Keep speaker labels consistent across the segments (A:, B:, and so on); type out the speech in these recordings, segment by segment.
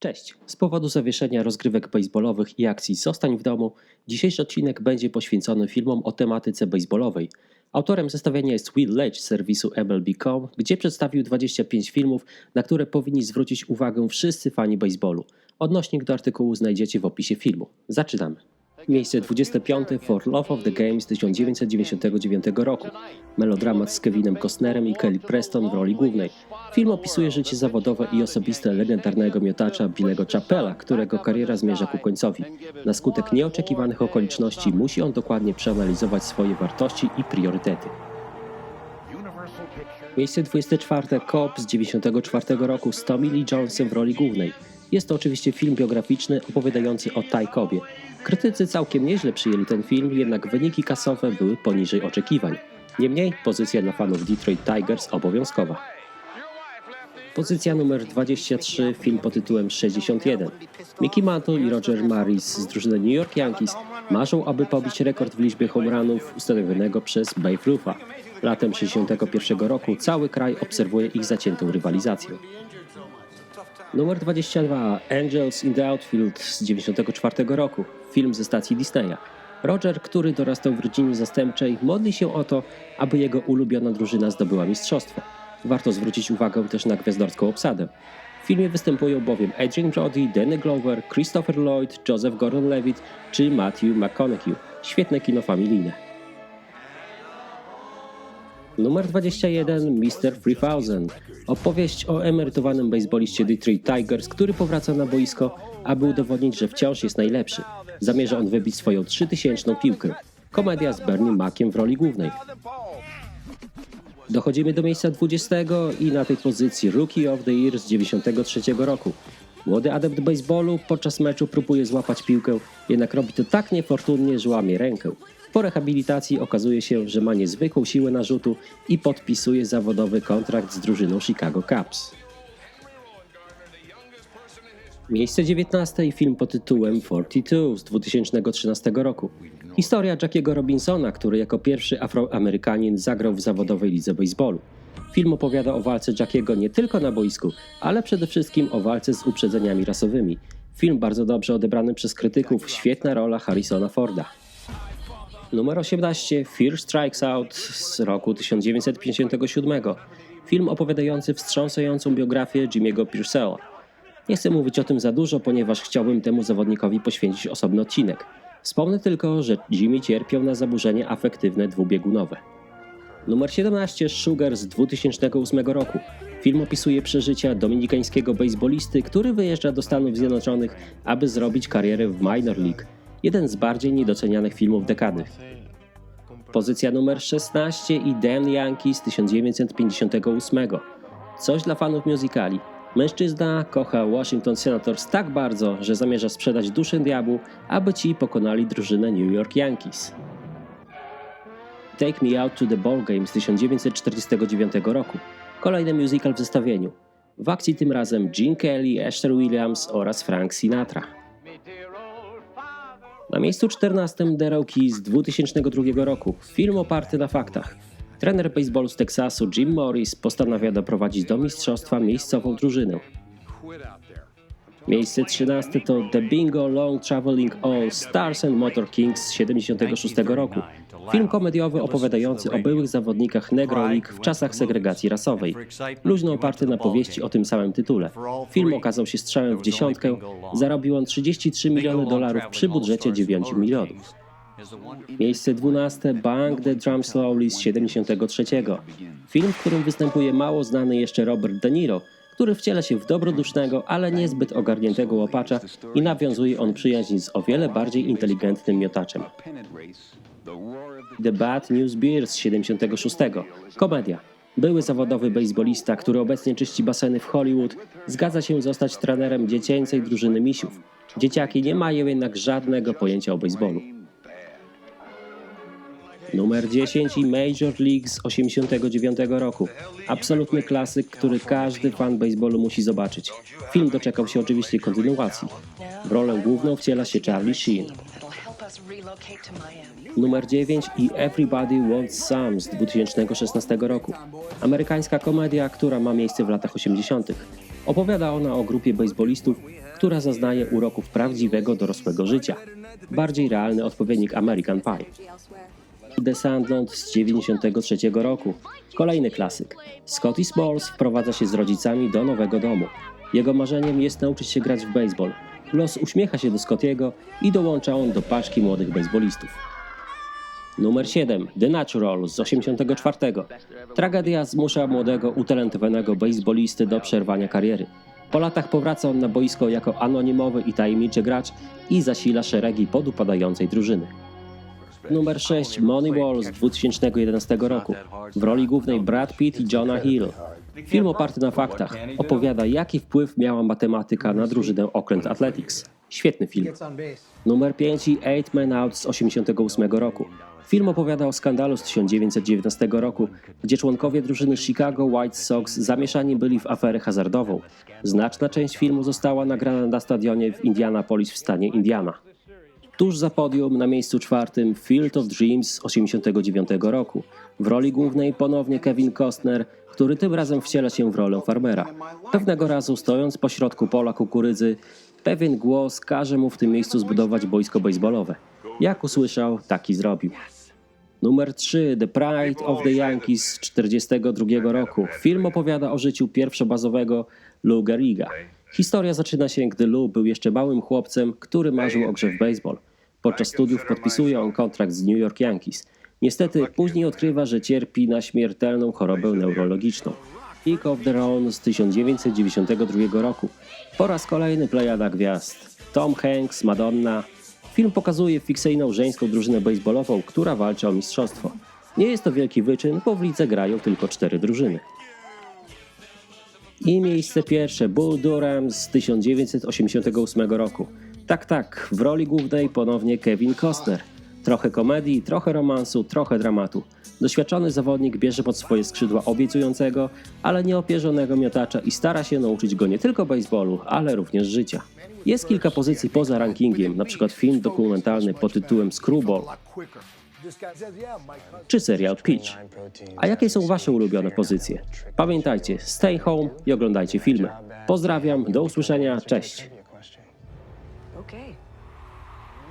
A: Cześć. Z powodu zawieszenia rozgrywek baseballowych i akcji Zostań w domu, dzisiejszy odcinek będzie poświęcony filmom o tematyce baseballowej. Autorem zestawienia jest Will Ledge z serwisu MLB.com, gdzie przedstawił 25 filmów, na które powinni zwrócić uwagę wszyscy fani baseballu. Odnośnik do artykułu znajdziecie w opisie filmu. Zaczynamy. Miejsce 25 For Love of the Game z 1999 roku. Melodramat z Kevinem Costnerem i Kelly Preston w roli głównej. Film opisuje życie zawodowe i osobiste legendarnego miotacza Billego Chapela, którego kariera zmierza ku końcowi. Na skutek nieoczekiwanych okoliczności musi on dokładnie przeanalizować swoje wartości i priorytety. Miejsce 24 Coop z 1994 roku z Tommy Lee Jonesem w roli głównej. Jest to oczywiście film biograficzny opowiadający o Ty Cobbie. Krytycy całkiem nieźle przyjęli ten film, jednak wyniki kasowe były poniżej oczekiwań. Niemniej pozycja dla fanów Detroit Tigers obowiązkowa. Pozycja numer 23, film pod tytułem 61. Mickey Mantle i Roger Maris z drużyny New York Yankees marzą, aby pobić rekord w liczbie home runów ustanowionego przez Babe Rutha. Latem 61 roku cały kraj obserwuje ich zaciętą rywalizację. Numer 22 Angels in the Outfield z 94 roku. Film ze stacji Disneya. Roger, który dorastał w rodzinie zastępczej, modli się o to, aby jego ulubiona drużyna zdobyła mistrzostwo. Warto zwrócić uwagę też na gwiazdorską obsadę. W filmie występują bowiem Adrian Brody, Danny Glover, Christopher Lloyd, Joseph Gordon-Levitt czy Matthew McConaughey. Świetne kino familijne. Numer 21 Mr. 3000. Opowieść o emerytowanym baseballiście Detroit Tigers, który powraca na boisko, aby udowodnić, że wciąż jest najlepszy. Zamierza on wybić swoją 3000 piłkę. Komedia z Bernie Mackiem w roli głównej. Dochodzimy do miejsca 20 i na tej pozycji Rookie of the Year z 93 roku. Młody adept baseballu podczas meczu próbuje złapać piłkę, jednak robi to tak niefortunnie, że łamie rękę. Po rehabilitacji okazuje się, że ma niezwykłą siłę narzutu i podpisuje zawodowy kontrakt z drużyną Chicago Cubs. Miejsce 19 film pod tytułem 42 z 2013 roku. Historia Jackiego Robinsona, który jako pierwszy Afroamerykanin zagrał w zawodowej lidze baseballu. Film opowiada o walce Jackiego nie tylko na boisku, ale przede wszystkim o walce z uprzedzeniami rasowymi. Film bardzo dobrze odebrany przez krytyków, świetna rola Harrisona Forda. Numer 18 Fear Strikes Out z roku 1957. Film opowiadający wstrząsającą biografię Jimmy'ego Purcella. Nie chcę mówić o tym za dużo, ponieważ chciałbym temu zawodnikowi poświęcić osobny odcinek. Wspomnę tylko, że Jimmy cierpiał na zaburzenie afektywne dwubiegunowe. Numer 17 Sugar z 2008 roku. Film opisuje przeżycia dominikańskiego baseballisty, który wyjeżdża do Stanów Zjednoczonych, aby zrobić karierę w minor league. Jeden z bardziej niedocenianych filmów dekady. Pozycja numer 16 i Dan Yankee z 1958. Coś dla fanów musicali. Mężczyzna kocha Washington Senators tak bardzo, że zamierza sprzedać duszę diabłu, aby ci pokonali drużynę New York Yankees. Take Me Out to the Ball Game z 1949 roku. Kolejny musical w zestawieniu. W akcji tym razem Gene Kelly, Esther Williams oraz Frank Sinatra. Na miejscu 14 The Rockies z 2002 roku. Film oparty na faktach. Trener baseballu z Teksasu Jim Morris postanawia doprowadzić do mistrzostwa miejscową drużynę. Miejsce 13 to The Bingo Long Traveling All Stars and Motor Kings z 76 roku. Film komediowy opowiadający o byłych zawodnikach Negro League w czasach segregacji rasowej. Luźno oparty na powieści o tym samym tytule. Film okazał się strzałem w dziesiątkę, zarobił on 33 miliony dolarów przy budżecie 9 milionów. Miejsce 12 Bang the Drum Slowly z 73. Film, w którym występuje mało znany jeszcze Robert De Niro, który wciela się w dobrodusznego, ale niezbyt ogarniętego łopacza i nawiązuje on przyjaźń z o wiele bardziej inteligentnym miotaczem. The Bad News Bear z 76. Komedia. Były zawodowy baseballista, który obecnie czyści baseny w Hollywood, zgadza się zostać trenerem dziecięcej drużyny misiów. Dzieciaki nie mają jednak żadnego pojęcia o baseballu. Numer 10 i Major League z 89 roku. Absolutny klasyk, który każdy fan baseballu musi zobaczyć. Film doczekał się oczywiście kontynuacji. W rolę główną wciela się Charlie Sheen. Numer 9 i Everybody Wants Some z 2016 roku. Amerykańska komedia, która ma miejsce w latach 80. Opowiada ona o grupie baseballistów, która zaznaje uroków prawdziwego dorosłego życia. Bardziej realny odpowiednik American Pie. The Sandlot z 93 roku. Kolejny klasyk. Scotty Smalls wprowadza się z rodzicami do nowego domu. Jego marzeniem jest nauczyć się grać w baseball. Los uśmiecha się do Scottiego i dołącza on do paczki młodych baseballistów. Numer 7. The Natural z 84. Tragedia zmusza młodego, utalentowanego baseballisty do przerwania kariery. Po latach powraca on na boisko jako anonimowy i tajemniczy gracz i zasila szeregi podupadającej drużyny. Numer 6. Moneyball z 2011 roku. W roli głównej Brad Pitt i Jonah Hill. Film oparty na faktach opowiada, jaki wpływ miała matematyka na drużynę Oakland Athletics. Świetny film. Numer 5 i Eight Men Out z 1988 roku. Film opowiada o skandalu z 1919 roku, gdzie członkowie drużyny Chicago White Sox zamieszani byli w aferę hazardową. Znaczna część filmu została nagrana na stadionie w Indianapolis w stanie Indiana. Tuż za podium na miejscu czwartym Field of Dreams z 1989 roku. W roli głównej ponownie Kevin Costner, który tym razem wciela się w rolę farmera. Pewnego razu stojąc pośrodku pola kukurydzy, pewien głos każe mu w tym miejscu zbudować boisko baseballowe. Jak usłyszał, taki zrobił. Numer 3. The Pride of the Yankees z 1942 roku. Film opowiada o życiu pierwszobazowego Lou Gehriga. Historia zaczyna się, gdy Lou był jeszcze małym chłopcem, który marzył o grze w baseball. Podczas studiów podpisuje on kontrakt z New York Yankees. Niestety później odkrywa, że cierpi na śmiertelną chorobę neurologiczną. Peak of the Round z 1992 roku. Po raz kolejny plejada gwiazd. Tom Hanks, Madonna. Film pokazuje fikcyjną żeńską drużynę baseballową, która walczy o mistrzostwo. Nie jest to wielki wyczyn, bo w lidze grają tylko cztery drużyny. I miejsce pierwsze Bull Durham z 1988 roku. Tak, tak, w roli głównej ponownie Kevin Costner. Trochę komedii, trochę romansu, trochę dramatu. Doświadczony zawodnik bierze pod swoje skrzydła obiecującego, ale nieopierzonego miotacza i stara się nauczyć go nie tylko baseballu, ale również życia. Jest kilka pozycji poza rankingiem, np. film dokumentalny pod tytułem Screwball czy serial Pitch. A jakie są Wasze ulubione pozycje? Pamiętajcie, stay home i oglądajcie filmy. Pozdrawiam, do usłyszenia, cześć.
B: Okay.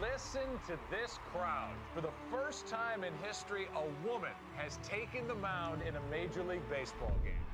C: Listen to this crowd. For the first time in history, a woman has taken the mound in a Major League Baseball game.